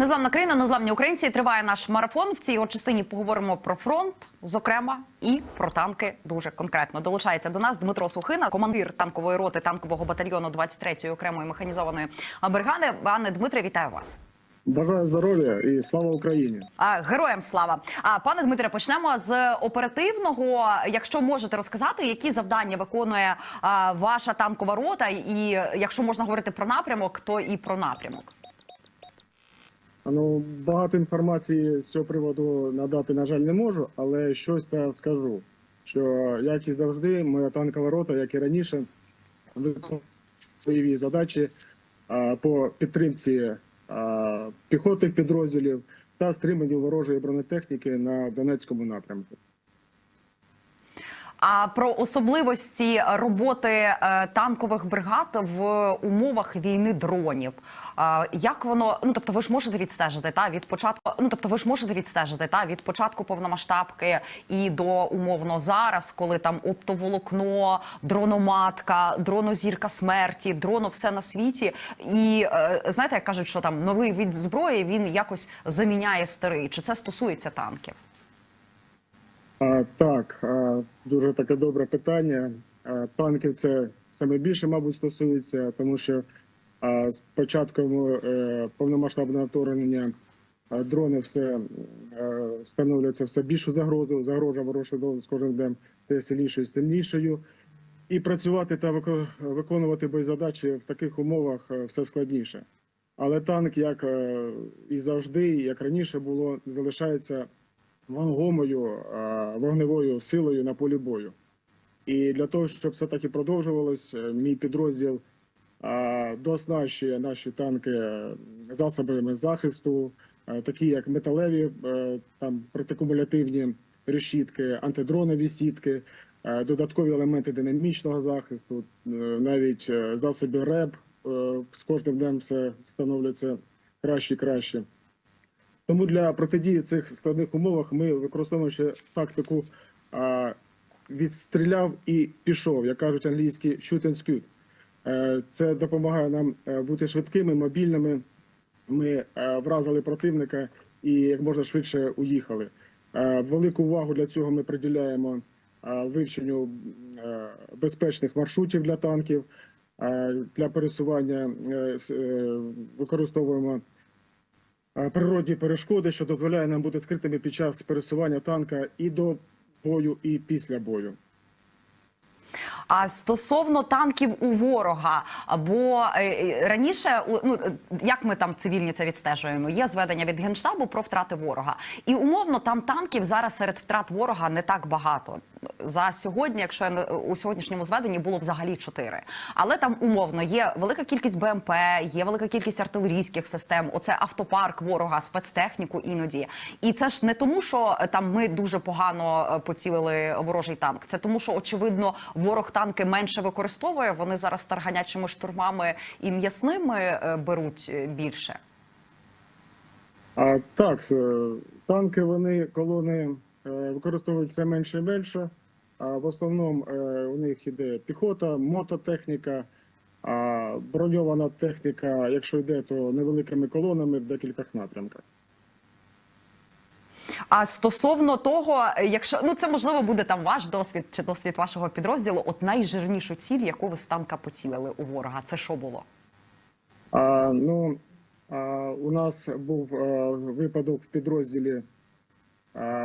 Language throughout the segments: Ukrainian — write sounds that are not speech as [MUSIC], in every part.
Незламна країна, незламні українці. Триває наш марафон. В цій частині поговоримо про фронт, зокрема, і про танки дуже конкретно. Долучається до нас Дмитро Сухина, командир танкової роти танкового батальйону 23-ї окремої механізованої бригади. Пане Дмитре, вітаю вас. Бажаю здоров'я і слава Україні. А, Героям слава. А пане Дмитре, почнемо з оперативного. Якщо можете розказати, які завдання виконує а, ваша танкова рота, і якщо можна говорити про напрямок, то і про напрямок. Ну багато інформації з цього приводу надати, на жаль, не можу, але щось скажу. Що як і завжди, моя танкова рота, як і раніше, виконує бойові задачі а, по підтримці а, піхотних підрозділів та стриманню ворожої бронетехніки на Донецькому напрямку. А про особливості роботи е, танкових бригад в умовах війни дронів. Як воно ну тобто, ви ж можете відстежити та від початку. Ну тобто, ви ж можете відстежити та від початку повномасштабки і до умовно зараз, коли там оптоволокно, дрономатка, дронозірка смерті, дроно все на світі. І е, знаєте, як кажуть, що там новий від зброї він якось заміняє старий. Чи це стосується танків? Так, дуже таке добре питання. А, танків це саме більше, мабуть, стосується, тому що а, з початком е, повномасштабного вторгнення дрони все становляться все більшу загрозу. Загроза ворожих дронів з кожним днем стає сильнішою і сильнішою. І працювати та виконувати бойзадачі в таких умовах е, все складніше. Але танк, як е, і завжди, як раніше було, залишається вагомою е, вогневою силою на полі бою. І для того, щоб все таки продовжувалось, е, мій підрозділ е, дооснащує наші танки засобами захисту, такі як металеві, там протикумулятивні решітки, антидронові сітки, додаткові елементи динамічного захисту, навіть засоби РЕБ з кожним днем все становляться краще і краще. Тому для протидії цих складних умовах ми використовуємо ще тактику а, відстріляв і пішов, як кажуть англійські shoot and scoot. Е, Це допомагає нам е, бути швидкими, мобільними. Ми е, вразили противника і як можна швидше уїхали. Велику увагу для цього ми приділяємо вивченню безпечних маршрутів для танків. Для пересування використовуємо природні перешкоди, що дозволяє нам бути скритими під час пересування танка і до бою, і після бою. А стосовно танків у ворога, або е, е, раніше, ну е, як ми там цивільні це відстежуємо, є зведення від генштабу про втрати ворога, і умовно там танків зараз серед втрат ворога не так багато. За сьогодні, якщо я у сьогоднішньому зведенні було взагалі чотири, але там умовно є велика кількість БМП, є велика кількість артилерійських систем. Оце автопарк ворога, спецтехніку іноді. І це ж не тому, що е, там ми дуже погано е, поцілили ворожий танк. Це тому, що очевидно ворог танки менше використовує. Вони зараз тарганячими штурмами і м'ясними е, беруть більше. А так, танки вони колони використовують все менше і менше. В основному е, у них іде піхота, мототехніка, броньована техніка, якщо йде, то невеликими колонами в декількох напрямках. А стосовно того, е, якщо ну це можливо буде там ваш досвід чи досвід вашого підрозділу, от найжирнішу ціль, яку ви з танка поцілили у ворога, це що було? А, ну, а, у нас був а, випадок в підрозділі.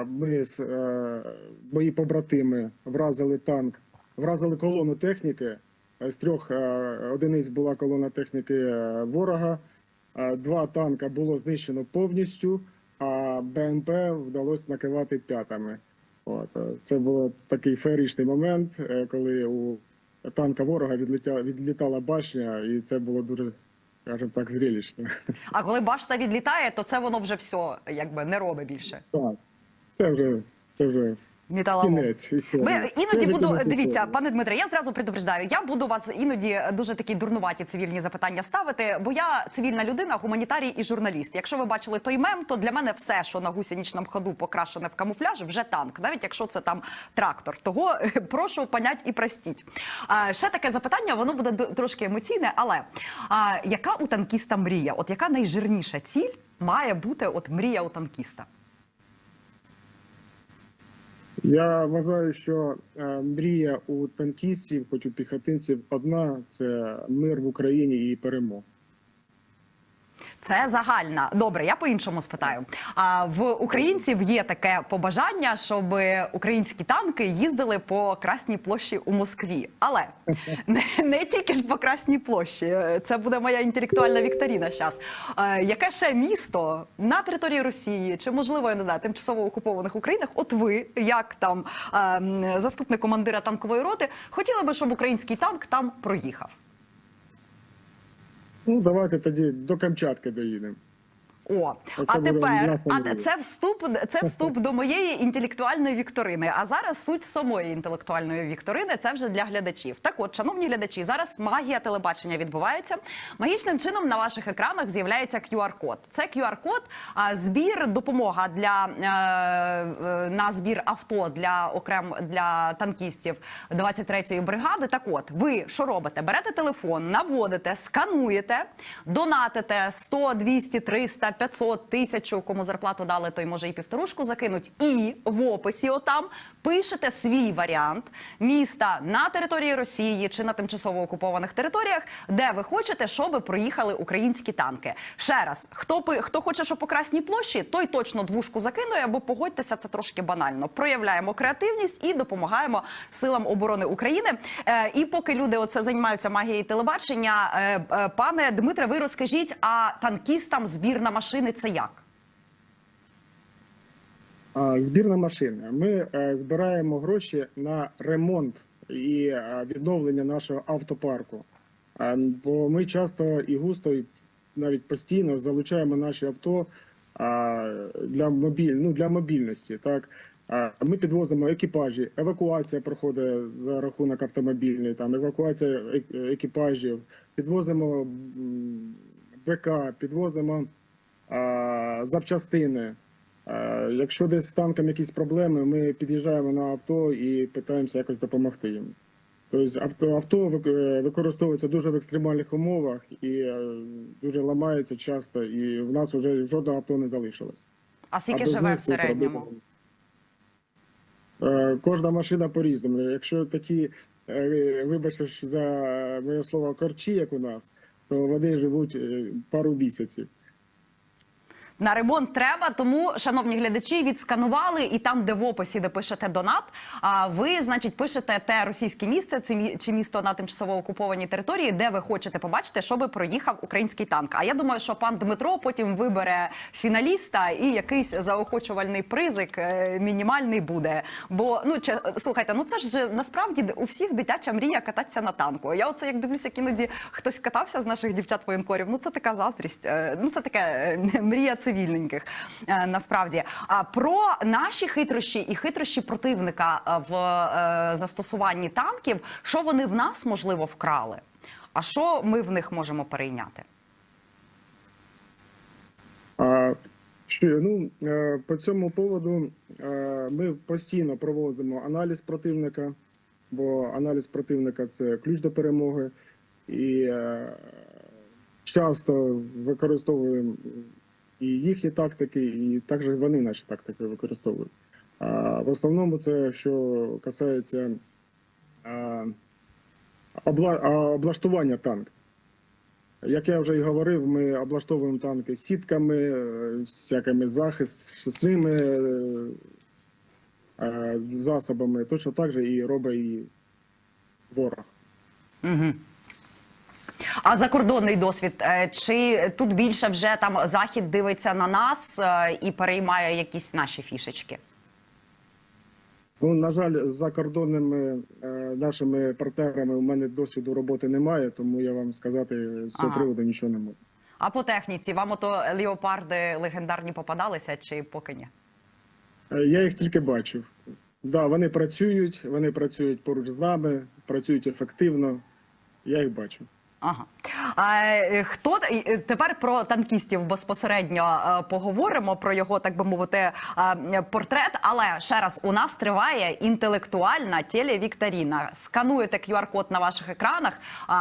Ми з е, мої побратими вразили танк, вразили колону техніки. Е, З трьох е, одиниць була колона техніки ворога. Два танка було знищено повністю, а БМП вдалося накивати п'ятами. От це був такий феєричний момент, коли у танка ворога відлетіла відлітала башня, і це було дуже, скажімо так, зрелищно. А коли башта відлітає, то це воно вже все якби не робить більше. Так, це вже це вже кінець. Ви іноді буду дивіться, пане Дмитре. Я зразу предупреждаю. Я буду вас іноді дуже такі дурнуваті цивільні запитання ставити, бо я цивільна людина, гуманітарій і журналіст. Якщо ви бачили той мем, то для мене все, що на гусеничному ходу покрашене в камуфляж, вже танк, навіть якщо це там трактор. Того е, прошу понять і простіть. А, ще таке запитання, воно буде трошки емоційне, але а, яка у танкіста мрія? От яка найжирніша ціль? має бути от мрія у танкіста? Я вважаю, що е, мрія у танкістів, хоч у піхотинців, одна це мир в Україні і перемога. Це загальна. Добре, я по-іншому спитаю. А в українців є таке побажання, щоб українські танки їздили по Красній площі у Москві. Але [LAUGHS] не, не тільки ж по Красній площі. Це буде моя інтелектуальна вікторіна зараз. Яке ще місто на території Росії, чи можливо, я не знаю, тимчасово окупованих Українах? От ви, як там е, заступник командира танкової роти, хотіли би, щоб український танк там проїхав? Ну давайте тоді до Камчатки доїдемо. О, Оце а тепер а це вступ, це вступ до моєї інтелектуальної вікторини. А зараз суть самої інтелектуальної вікторини це вже для глядачів. Так, от, шановні глядачі, зараз магія телебачення відбувається. Магічним чином на ваших екранах з'являється QR-код. Це QR-код, а, збір, допомога для е, е, на збір авто для окрем для танкістів 23-ї бригади. Так, от ви що робите? Берете телефон, наводите, скануєте, донатите 100, 200, 300, 500, тисячу, кому зарплату дали, той може і півторушку закинуть. І в описі отам пишете свій варіант міста на території Росії чи на тимчасово окупованих територіях, де ви хочете, щоб проїхали українські танки. Ще раз, хто хто хоче, щоб по Красній площі, той точно двушку закинує, бо погодьтеся, це трошки банально. Проявляємо креативність і допомагаємо силам оборони України. Е, і поки люди оце займаються магією телебачення, е, е, пане Дмитре, ви розкажіть, а танкістам збір на машини це як? Збірна машина. Ми е, збираємо гроші на ремонт і е, відновлення нашого автопарку. Бо ми часто і густо, і навіть постійно залучаємо наші авто для мобіль, ну, для мобільності. Так ми підвозимо екіпажі, евакуація проходить за рахунок автомобільної, там евакуація екіпажів, підвозимо БК, підвозимо запчастини. Якщо десь з танком якісь проблеми, ми під'їжджаємо на авто і питаємося якось допомогти їм. Тобто авто, авто використовується дуже в екстремальних умовах і е, дуже ламається часто, і в нас вже жодного авто не залишилось. А скільки живе в середньому? Е, Кожна машина по-різному. Якщо такі, е, вибачте ж за моє слово, корчі, як у нас, то вони живуть пару місяців. На ремонт треба, тому, шановні глядачі, відсканували і там, де в описі, де пишете донат, а ви, значить, пишете те російське місце, це мі- чи місто на тимчасово окупованій території, де ви хочете побачити, щоб проїхав український танк. А я думаю, що пан Дмитро потім вибере фіналіста і якийсь заохочувальний призик е, мінімальний буде. Бо ну че, слухайте, ну це ж насправді у всіх дитяча мрія кататися на танку. Я оце як дивлюся, як іноді хтось катався з наших дівчат воєнкорів. Ну це така заздрість. е, Ну це таке е, мрія цивільненьких. е, Насправді, а про наші хитрощі і хитрощі противника е, в е, застосуванні танків, що вони в нас можливо вкрали, а що ми в них можемо перейняти? А, ну, по цьому поводу ми постійно проводимо аналіз противника, бо аналіз противника це ключ до перемоги. І часто використовуємо і їхні тактики, і також вони наші тактики використовують. А в основному це що касається а, обла, облаштування танка. Як я вже і говорив, ми облаштовуємо танки сітками, е, всякими захисними е, е, засобами. Точно так же і робить і ворог. Угу. А закордонний досвід е, чи тут більше вже там захід дивиться на нас е, і переймає якісь наші фішечки? Ну, на жаль, з закордонними е, нашими партнерами у мене досвіду роботи немає, тому я вам сказати з цього Ага. приводу нічого не можу. А по техніці вам ото леопарди легендарні попадалися чи поки ні? Е, Я їх тільки бачив. Да, вони працюють, вони працюють поруч з нами, працюють ефективно. Я їх бачу. Ага. А, е, хто е, тепер про танкістів безпосередньо е, поговоримо про його, так би мовити, портрет. Але ще раз у нас триває інтелектуальна телевікторіна. Скануєте QR-код на ваших екранах,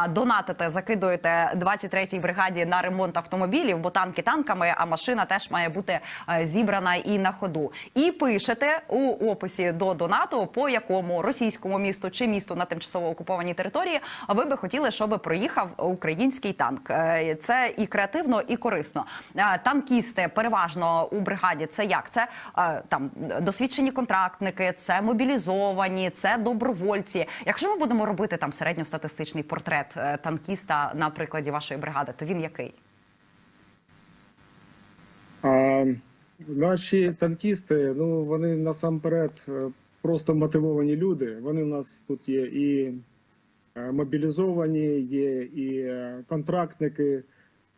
донатите, закидуєте 23-й бригаді на ремонт автомобілів, бо танки танками, а машина теж має бути зібрана і на ходу. І пишете у описі до донату, по якому російському місту чи місту на тимчасово окупованій території ви би хотіли, щоб проїхав український танк. Е, Це і креативно, і корисно. Е, Танкісти переважно у бригаді. Це як? Це е, там досвідчені контрактники, це мобілізовані, це добровольці. Якщо ми будемо робити там середньостатистичний портрет танкіста на прикладі вашої бригади, то він який? А наші танкісти, ну вони насамперед просто мотивовані люди. Вони в нас тут є і мобілізовані, є і е, контрактники,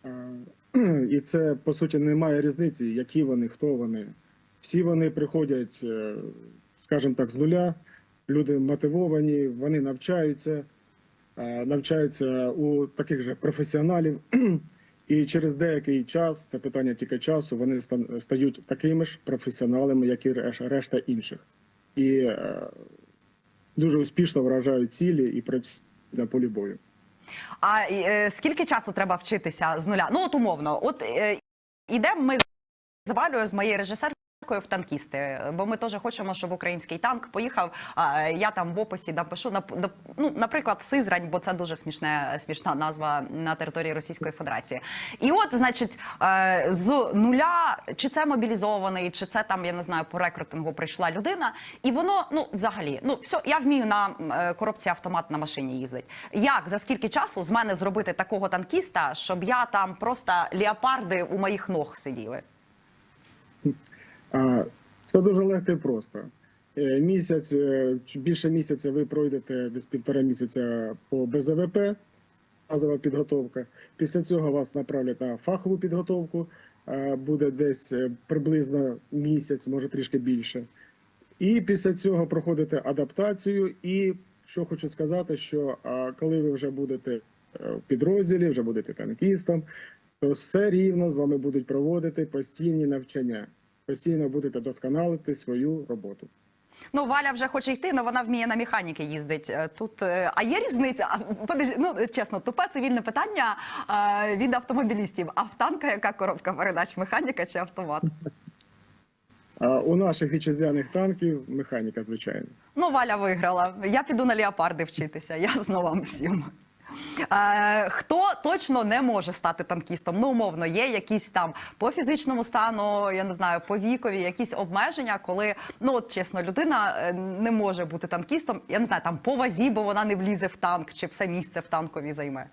е, [CLEARS THROAT] і це по суті немає різниці, які вони, хто вони. Всі вони приходять, е, скажімо так, з нуля. Люди мотивовані, вони навчаються, е, навчаються у таких же професіоналів. [CLEARS THROAT] І через деякий час, це питання тільки часу, вони ста- стають такими ж професіоналами, як і решта інших. І е, дуже успішно вражають цілі і працюють на полі бою. А е, скільки часу треба вчитися з нуля? Ну от умовно, от е, ідемо ми з Валею, з моєї режисеркою в танкісти, бо ми теж хочемо, щоб український танк поїхав. А я там в описі напишу нап- нап- ну, наприклад, Сизрань, бо це дуже смішне, смішна назва на території Російської Федерації. І от, значить, е, з нуля, чи це мобілізований, чи це там, я не знаю, по рекрутингу прийшла людина, і воно, ну, взагалі, ну, все, я вмію на е, коробці автомат на машині їздить. Як за скільки часу з мене зробити такого танкіста, щоб я там просто леопарди у моїх ног сиділи? Це дуже легко і просто. Е, Місяць, е, більше місяця ви пройдете десь півтора місяця по БЗВП, базова підготовка. Після цього вас направлять на фахову підготовку, буде десь е, приблизно місяць, може трішки більше. І після цього проходите адаптацію. І що хочу сказати, що коли ви вже будете в підрозділі, вже будете танкістом, то все рівно з вами будуть проводити постійні навчання. Постійно будете досконалити свою роботу. Ну, Валя вже хоче йти, але вона вміє на механіки їздить. Е, Тут е, а є різниця? Подожди, ну чесно, тупе цивільне питання е, від автомобілістів. А в танка яка коробка передач? Механіка чи автомат? А у наших вітчизняних танків механіка, звичайно. Ну, Валя виграла. Я піду на леопарди вчитися. Ясно вам всім. Е, хто точно не може стати танкістом? Ну, умовно, є якісь там по фізичному стану, я не знаю, по вікові, якісь обмеження, коли ну от чесно, людина е, не може бути танкістом. Я не знаю, там по вазі, бо вона не влізе в танк, чи все місце в танкові займе.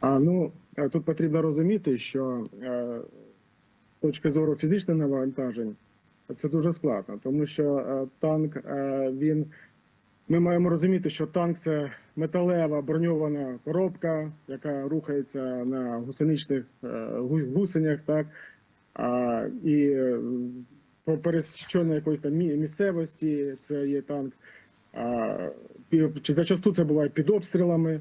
А ну е, тут потрібно розуміти, що е, точки зору фізичних навантажень це дуже складно, тому що е, танк е, він. Ми маємо розуміти, що танк це металева броньована коробка, яка рухається на гусеничних е, гусенях, так а, і е, по пересіченій якоїсь там місцевості це є танк. А, чи зачасту це буває під обстрілами.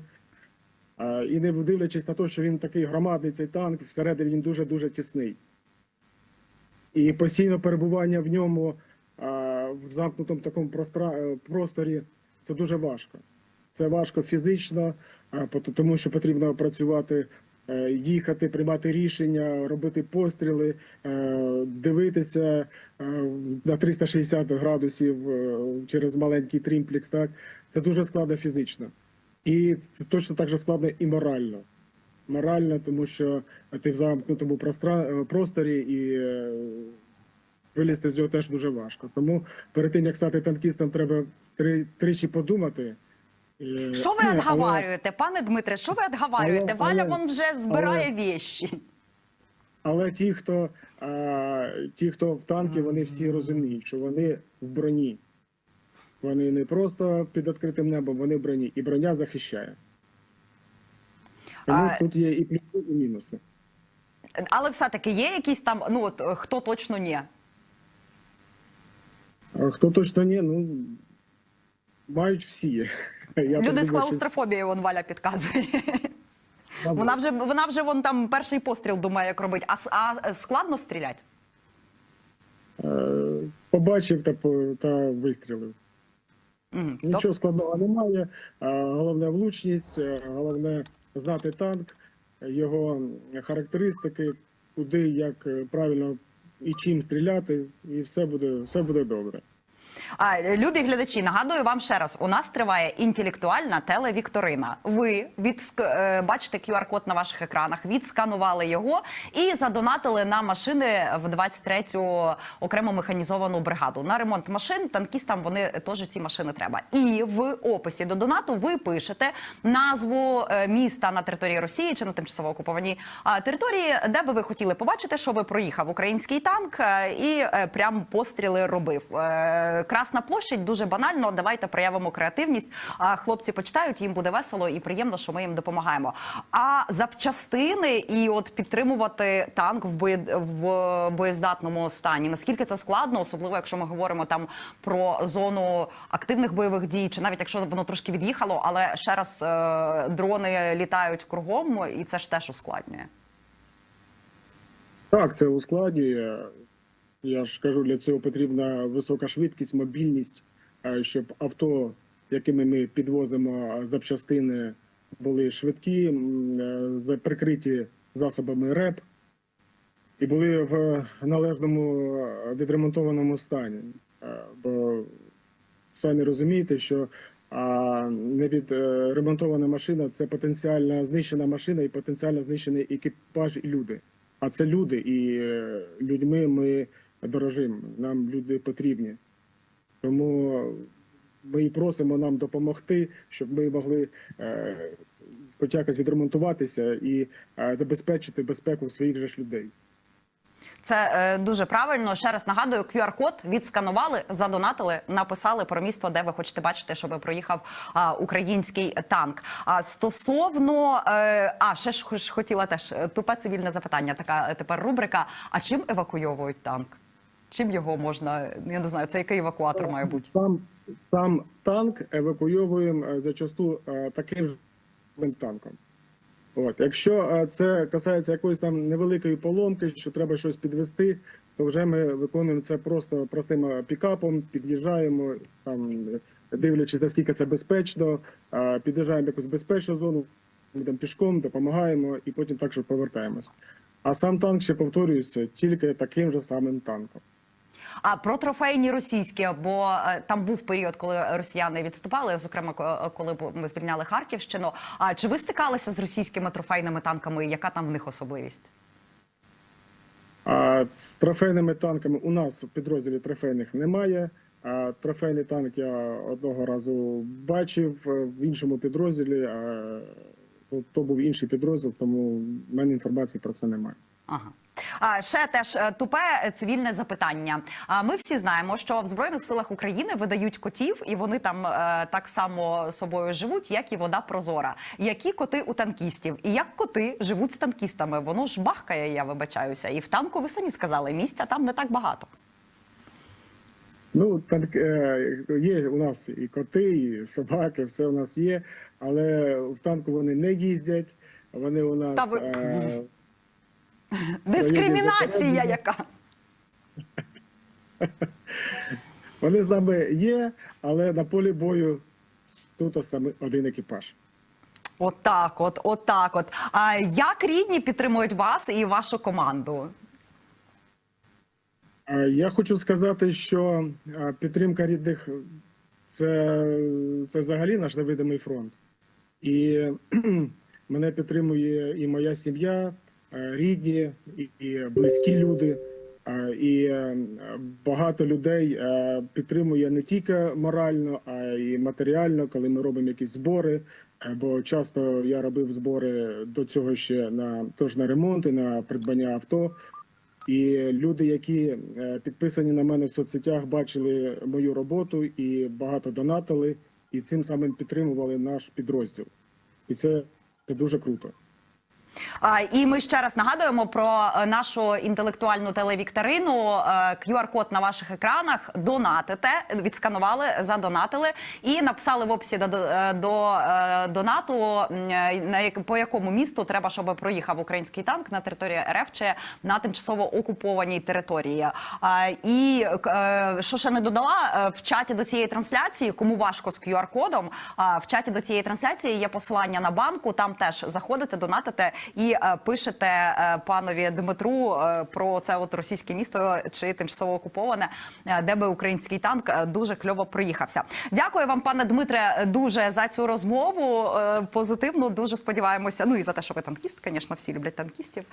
А, І не дивлячись на те, що він такий громадний цей танк, всередині він дуже дуже тісний. І постійне перебування в ньому а, в замкнутому такому просторі це дуже важко. Це важко фізично, тому що потрібно працювати, е, їхати, приймати рішення, робити постріли, е, дивитися е, на 360 градусів через маленький трімплекс. Так це дуже складно фізично. І це точно так же складно і морально. Морально, тому що ти в замкнутому просторі і вилізти з нього теж дуже важко. Тому перед тим як стати танкістом, треба три, тричі подумати. Що ви але- відговарюєте, пане Дмитре? Що ви відговарюєте? але- Валя але- вон вже збирає вещі. Але ті, хто, а, ті, хто в танки, вони всі розуміють, що вони в броні. Вони не просто під відкритим небом, вони в броні. І броня захищає. Тому А- тут є і плюси, і мінуси. Але все-таки є якісь там, ну от хто точно ні. А хто точно ні, ну мають всі. [LAUGHS] Я Люди з клаустрофобією, вон Валя підказує. Вона вже вона вже вон там перший постріл думає, як робить. А, а складно стріляти? Е, побачив та, та вистрілив. Мгм. Нічого складного немає. Головне влучність, е, головне знати танк, його характеристики, куди, як е, правильно і чим стріляти, і все буде, все буде добре. А, любі глядачі, нагадую вам ще раз: у нас триває інтелектуальна телевікторина. Ви від е, бачите QR-код на ваших екранах, відсканували його і задонатили на машини в 23-ю окремо механізовану бригаду. На ремонт машин танкістам вони теж ці машини треба. І в описі до донату ви пишете назву е, міста на території Росії чи на тимчасово окупованій території, де би ви хотіли побачити, щоб проїхав український танк е, і прям постріли робив. Красна площадь дуже банально. Давайте проявимо креативність. Хлопці почитають, їм буде весело і приємно, що ми їм допомагаємо. А запчастини і от підтримувати танк в бої в боєздатному стані. Наскільки це складно, особливо якщо ми говоримо там про зону активних бойових дій, чи навіть якщо воно трошки від'їхало, але ще раз е, дрони літають кругом, і це ж теж ускладнює. Так, це ускладнює. Я ж кажу, для цього потрібна висока швидкість, мобільність, щоб авто, якими ми підвозимо запчастини, були швидкі, е, прикриті засобами РЕП і були в належному е, відремонтованому стані. Е, Бо самі розумієте, що а, невідремонтована машина це потенціально знищена машина і потенціально знищений екіпаж і люди. А це люди, і людьми ми дорожимо. Нам люди потрібні. Тому ми і просимо нам допомогти, щоб ми могли е, хоч якось відремонтуватися і е, забезпечити безпеку своїх же ж людей. Це е, дуже правильно. Ще раз нагадую, QR-код відсканували, задонатили, написали про місто, де ви хочете бачити, щоб проїхав а, український танк. А стосовно е, а ще ж хотіла теж е, тупе цивільне запитання. Така тепер рубрика. А чим евакуйовують танк? Чим його можна? Я не знаю, це який евакуатор має бути? Сам, сам танк евакуйовуємо е, зачасту е, таким ж танком. От, якщо е, це касається якоїсь там невеликої поломки, що треба щось підвести, то вже ми виконуємо це просто простим пікапом, під'їжджаємо там, дивлячись, наскільки це безпечно, під'їжджаємо якусь безпечну зону, йдемо пішком, допомагаємо і потім також повертаємось. А сам танк ще повторюється тільки таким же самим танком. А про трофейні російські, бо е, там був період, коли росіяни відступали, зокрема коли ми звільняли Харківщину. А чи ви стикалися з російськими трофейними танками? Яка там в них особливість? А з трофейними танками у нас в підрозділі трофейних немає. А трофейний танк я одного разу бачив е, в іншому підрозділі. А ну, то був інший підрозділ, тому в мене інформації про це немає. Ага. А ще теж е, тупе цивільне запитання. А ми всі знаємо, що в збройних силах України видають котів, і вони там е, так само собою живуть, як і вода прозора. Які коти у танкістів, і як коти живуть з танкістами? Воно ж бахкає, я вибачаюся. І в танку ви самі сказали, місця там не так багато. Ну танк е, є у нас і коти, і собаки, все у нас є, але в танку вони не їздять. Вони у нас Та ви- Дискримінація, яка [LAUGHS] вони з нами є, але на полі бою тут саме один екіпаж. отак, от, отак, от. А як рідні підтримують вас і вашу команду? Я хочу сказати, що підтримка рідних це, це взагалі наш невидимий фронт. І [CLEARS THROAT] мене підтримує і моя сім'я, рідні, і, близькі люди. І е, багато людей е, підтримує не тільки морально, а й матеріально, коли ми робимо якісь збори. Е, Бо часто я робив збори до цього ще на тож на ремонт і на придбання авто. І люди, які е, підписані на мене в соцсетях, бачили мою роботу і багато донатили, і цим самим підтримували наш підрозділ. І це, це дуже круто. І ми ще раз нагадуємо про е, нашу інтелектуальну телевікторину. Е, QR-код на ваших екранах. Донатите, відсканували, задонатили і написали в описі до, до, е, донату, по якому місту треба, щоб проїхав український танк на території РФ чи на тимчасово окупованій території. І що ще не додала в чаті до цієї трансляції, кому важко з QR-кодом, в чаті до цієї трансляції є посилання на банку. Там теж заходите, донатите і е, пишете е, панові Дмитру е, про це от російське місто чи тимчасово окуповане, де би український танк дуже кльово проїхався. Дякую вам, пане Дмитре, дуже за цю розмову. Позитивно, дуже сподіваємося. Ну і за те, що ви танкіст, звісно, всі люблять танкістів.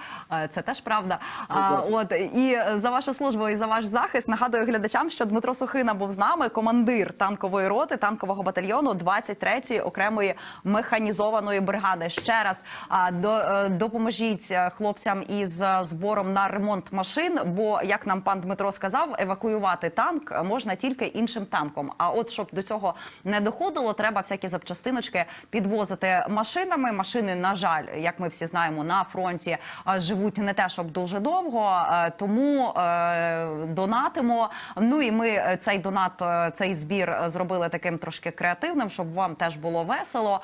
Це теж правда. А, от і за вашу службу і за ваш захист нагадую глядачам, що Дмитро Сухина був з нами, командир танкової роти танкового батальйону 23-ї окремої механізованої бригади. Ще раз до, допоможіть е, хлопцям із е, збором на ремонт машин. Бо як нам пан Дмитро сказав, евакуювати танк можна тільки іншим танком. А от щоб до цього не доходило, треба всякі запчастиночки підвозити машинами. Машини, на жаль, як ми всі знаємо, на фронті е, живуть не те, щоб дуже довго. Тому донатимо. Ну і ми цей донат, цей збір зробили таким трошки креативним, щоб вам теж було весело.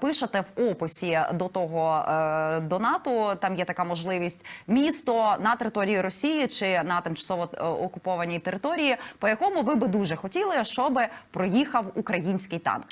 Пишете в описі до того е, донату. Там є така можливість місто на території Росії чи на тимчасово е, окупованій території, по якому ви би дуже хотіли, щоб проїхав український танк.